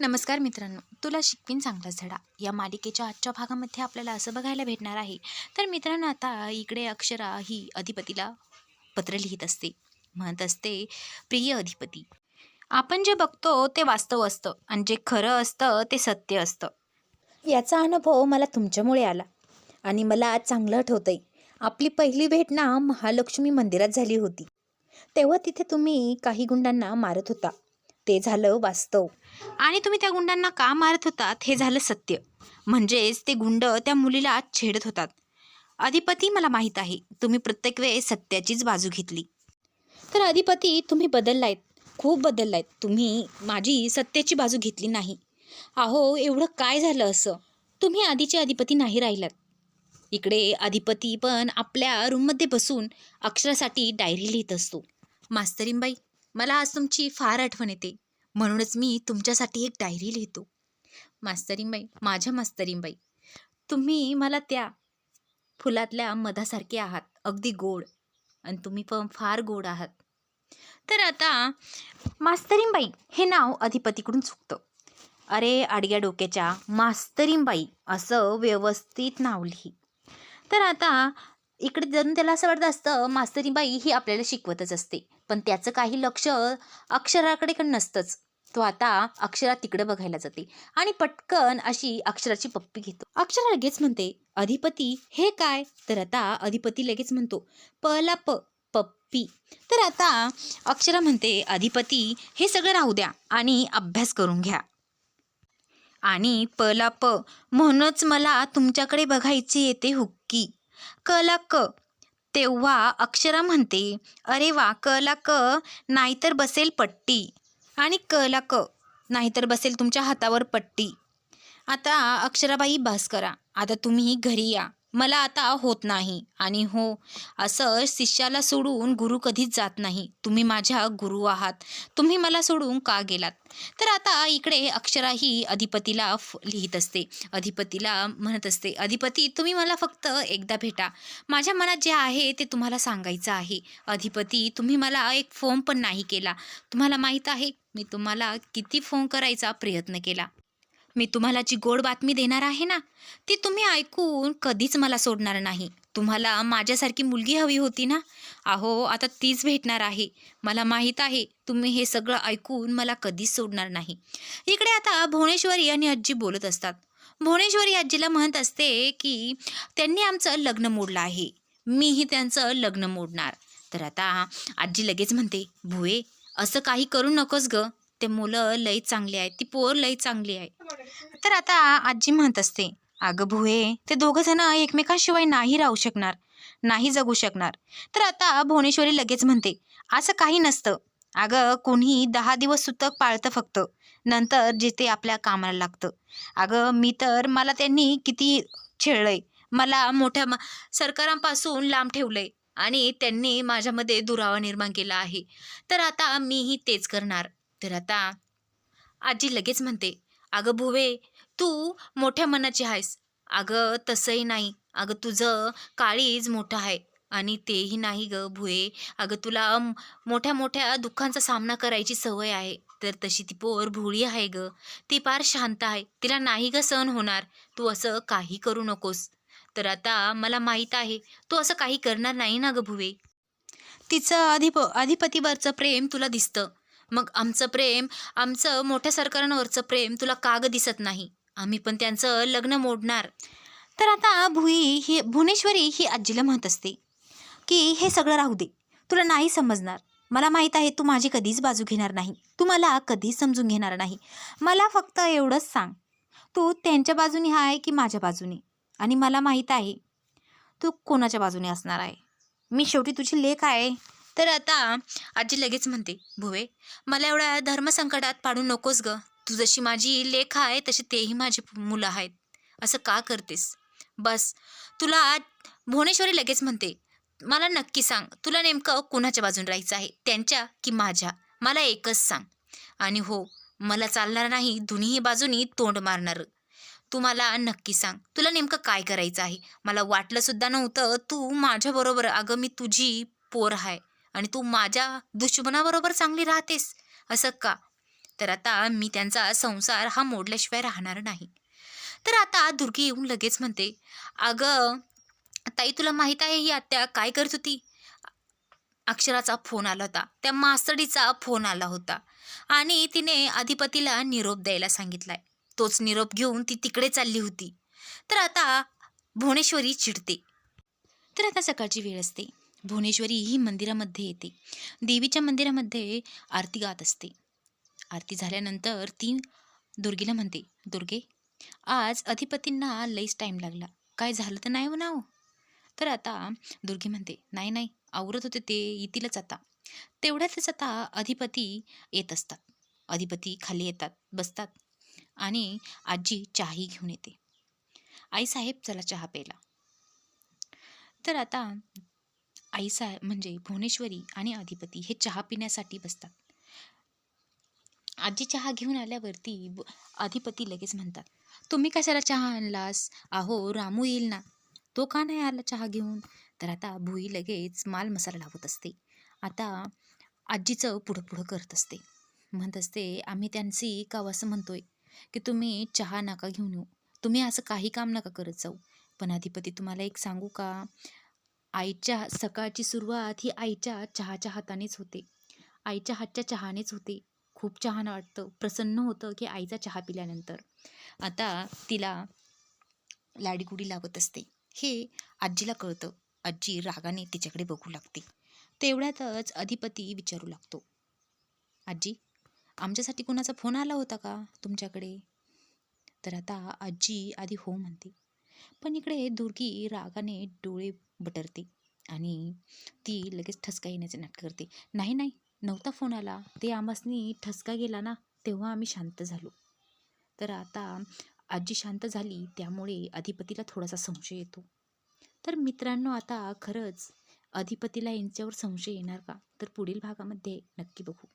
नमस्कार मित्रांनो. तुला शिकवीन चांगलाच धडा. या मालिकेच्या आजच्या भागामध्ये आपल्याला असं बघायला भेटणार आहे. तर मित्रांनो आता इकडे अक्षरा ही अधिपतीला पत्र लिहित असते. म्हणत असते प्रिय अधिपती आपण जे बघतो ते वास्तव असतं आणि जे खरं असतं ते सत्य असतं. याचा अनुभव मला तुमच्यामुळे आला. आणि मला आज चांगलं आठवतंय. आपली पहिली भेट ना महालक्ष्मी मंदिरात झाली होती. तेव्हा तिथे तुम्ही काही गुंडांना मारत होता. ते झालं वास्तव. आणि तुम्ही त्या गुंडांना का मारत होतात हे झालं सत्य. म्हणजेच ते गुंड त्या मुलीला छेडत होतात. अधिपती मला माहीत आहे तुम्ही प्रत्येक वेळेस सत्याचीच बाजू घेतली. तर अधिपती तुम्ही बदललायत. खूप बदललायत. तुम्ही माझी सत्याची बाजू घेतली नाही. अहो एवढं काय झालं असं? तुम्ही आधीचे अधिपती नाही राहिलात. इकडे अधिपती पण आपल्या रूममध्ये बसून अक्षरासाठी डायरी लिहित असतो. मास्तरींबाई मला आज तुमची फार आठवण येते. म्हणूनच मी तुमच्यासाठी एक डायरी लिहितो. मास्तरींबाई माझ्या मास्तरींबाई तुम्ही मला त्या फुलातल्या मधासारखे आहात. अगदी गोड. आणि तुम्ही पण फार गोड आहात. तर आता मास्तरींबाई हे नाव अधिपतीकडून चुकतं. अरे आडग्या डोक्याच्या मास्तरींबाई असं व्यवस्थित नाव लिही. तर आता इकडे जणू त्याला असं वाटतं असतं मास्तरीबाई ही आपल्याला शिकवतच असते. पण त्याचं काही लक्ष अक्षराकडे पण नसतंच. तो आता अक्षरा तिकडे बघायला जाते आणि पटकन अशी अक्षराची पप्पी घेतो. अक्षरा लगेच म्हणते अधिपती हे काय? तर आता अधिपती लगेच म्हणतो पला प पप्पी. तर आता अक्षरा म्हणते अधिपती हे सगळं राहू द्या आणि अभ्यास करून घ्या. आणि पला प म्हणूनच मला तुमच्याकडे बघायची येते हुक्की. कला क तेव्हा अक्षरा म्हणते अरे वा कला क नाहीतर बसेल पट्टी. आणि कला क नाहीतर बसेल तुमच्या हातावर पट्टी. आता अक्षराबाई बस करा. आता तुम्ही घरी या. मला आता होत नाही. आणि हो असं शिष्याला सोडून गुरु कधीच जात नाही. तुम्ही माझ्या गुरु आहात. तुम्ही मला सोडून का गेलात? तर आता इकडे अक्षरा ही अधिपतीला फ लिहित असते. अधिपतीला म्हणत असते अधिपती तुम्ही मला फक्त एकदा भेटा. माझ्या मनात जे आहे ते तुम्हाला सांगायचं आहे. अधिपती तुम्ही मला एक फोन पण नाही केला. तुम्हाला माहीत आहे मी तुम्हाला किती फोन करायचा प्रयत्न केला. मी तुम्हाला जी गोड बातमी देणार आहे ना ती तुम्ही ऐकून कधीच मला सोडणार नाही. तुम्हाला माझ्यासारखी मुलगी हवी होती ना? अहो आता तीच भेटणार आहे. मला माहीत आहे तुम्ही हे सगळं ऐकून मला कधीच सोडणार नाही. इकडे आता भुवनेश्वरी आणि आजी बोलत असतात. भुवनेश्वरी आजीला म्हणत असते की त्यांनी आमचं लग्न मोडलं आहे. मीही त्यांचं लग्न मोडणार. तर आता आजी लगेच म्हणते भुवे असं काही करू नकोस ग. ते मुलं लई चांगली आहेत. ती पोर लई चांगली आहे. तर आता आजी म्हणत असते अगं भुवे ते दोघं जण एकमेकांशिवाय नाही राहू शकणार नाही जगू शकणार. तर आता भुवनेश्वरी लगेच म्हणते असं काही नसतं. अगं कोणी दहा दिवस सुतक पाळतं फक्त नंतर जिथे आपल्या कामाला लागतं. अगं मी तर मला त्यांनी किती छेळलंय मला मोठ्या सरकारांपासून लांब ठेवलंय आणि त्यांनी माझ्यामध्ये दुरावा निर्माण केला आहे. तर आता मीही तेच करणार. तर आता आजी लगेच म्हणते अगं भुवे तू मोठ्या मनाची आहेस. अगं तसंही नाही. अगं तुझं काळीज मोठं आहे. आणि तेही नाही ग भुवे अगं तुला मोठ्या मोठ्या दुःखांचा सामना करायची सवय आहे. तर तशी ती पोर भोळी आहे ग. ती फार शांत आहे. तिला नाही ग सहन होणार. तू असं काही करू नकोस. तर आता मला माहीत आहे तू असं काही करणार नाही ना ग भुवे तिचं अधिप अधिपतीवरचं प्रेम तुला दिसतं. मग आमचं प्रेम आमचं मोठ्या सरकारांवरचं प्रेम तुला का ग दिसत नाही? आम्ही पण त्यांचं लग्न मोडणार. तर आता भुई ही भुवनेश्वरी ही आजीला म्हणत असते की हे सगळं राहू दे. तुला नाही समजणार. मला माहीत आहे तू माझी कधीच बाजू घेणार नाही. तू मला कधीच समजून घेणार नाही. मला फक्त एवढंच सांग. तू त्यांच्या बाजूने आहे की माझ्या बाजूने? आणि मला माहीत आहे तू कोणाच्या बाजूने असणार आहे? मी शेवटी तुझी लेख आहे. तर आता आजी लगेच म्हणते भुवे मला एवढ्या धर्मसंकटात पाडू नकोस ग. तू जशी माझी लेख आहे तशी तेही माझी मुलं आहेत. असं का करतेस? बस. तुला भुवनेश्वरी लगेच म्हणते मला नक्की सांग तुला नेमकं कुणाच्या बाजून राहायचं आहे? त्यांच्या की माझ्या? मला एकच सांग. आणि हो मला चालणार नाही दोन्ही बाजूनी तोंड मारणार. तू मला नक्की सांग तुला नेमकं काय करायचं आहे? मला वाटलं सुद्धा नव्हतं तू माझ्याबरोबर अगं मी तुझी पोर आहे. आणि तू माझ्या दुश्मनाबरोबर चांगली राहतेस. असं का? तर आता मी त्यांचा संसार हा मोडल्याशिवाय राहणार नाही. तर आता दुर्गी येऊन लगेच म्हणते अगं ताई तुला माहीत आहे ही आत्या काय करत होती? अक्षराचा फोन आला होता. त्या मास्तडीचा फोन आला होता. आणि तिने अधिपतीला निरोप द्यायला सांगितलाय. तोच निरोप घेऊन ती तिकडे चालली होती. तर आता भुवनेश्वरी चिडते. तर आता सकाळची वेळ असते. भुवनेश्वरी ही मंदिरामध्ये येते. देवीच्या मंदिरामध्ये आरती गात असते. आरती झाल्यानंतर ती दुर्गेला म्हणते दुर्गे आज अधिपतींना लईच टाईम लागला. काय झालं तर नाही हो ना तर आता दुर्गे म्हणते नाही नाही आवरत होते ते येतीलच आता. तेवढ्यातच आता अधिपती येत असतात. अधिपती खाली येतात बसतात आणि आजी चहाही घेऊन येते. आईसाहेब चला चहा प्यायला. तर आता आईसाहेब म्हणजे भुवनेश्वरी आणि अधिपती हे चहा पिण्यासाठी बसतात. आजी चहा घेऊन आल्यावरती ब- अधिपती लगेच म्हणतात तुम्ही कशाला चहा आणलास? अहो रामू येईल ना. तो का नाही आला चहा घेऊन? तर आता भुई लगेच माल मसाला लावत असते. आता आजीचं पुढं पुढं करत असते. म्हणत असते आम्ही त्यांची काव असं म्हणतोय? की तुम्ही चहा नका घेऊन येऊ. तुम्ही असं काही काम नका करत जाऊ. पण अधिपती तुम्हाला एक सांगू का? आईच्या सकाळची सुरुवात ही आईच्या चहाच्या हातानेच होते. आईच्या हातच्या चहानेच होते. खूप छान वाटतं. प्रसन्न होतं की आईचा चहा पिल्यानंतर. आता तिला लाडीगुडी लावत असते. हे आजीला कळतं. आजी रागाने तिच्याकडे बघू लागते. तेवढ्यातच अधिपती विचारू लागतो. आजी आमच्यासाठी कोणाचा फोन आला होता का तुमच्याकडे? तर आता आजी आधी हो म्हणते. पण इकडे दुर्गी रागाने डोळे बटरते आणि ती लगेच ठसका येण्याचे नाटक करते. नाही नाही. नव्हता फोन आला. ते आमासनी ठसका गेला ना तेव्हा आम्ही शांत झालो. तर आता आजी शांत झाली त्यामुळे अधिपतीला थोडासा संशय येतो. तर मित्रांनो आता खरंच अधिपतीला यांच्यावर संशय येणार का? तर पुढील भागामध्ये नक्की बघू.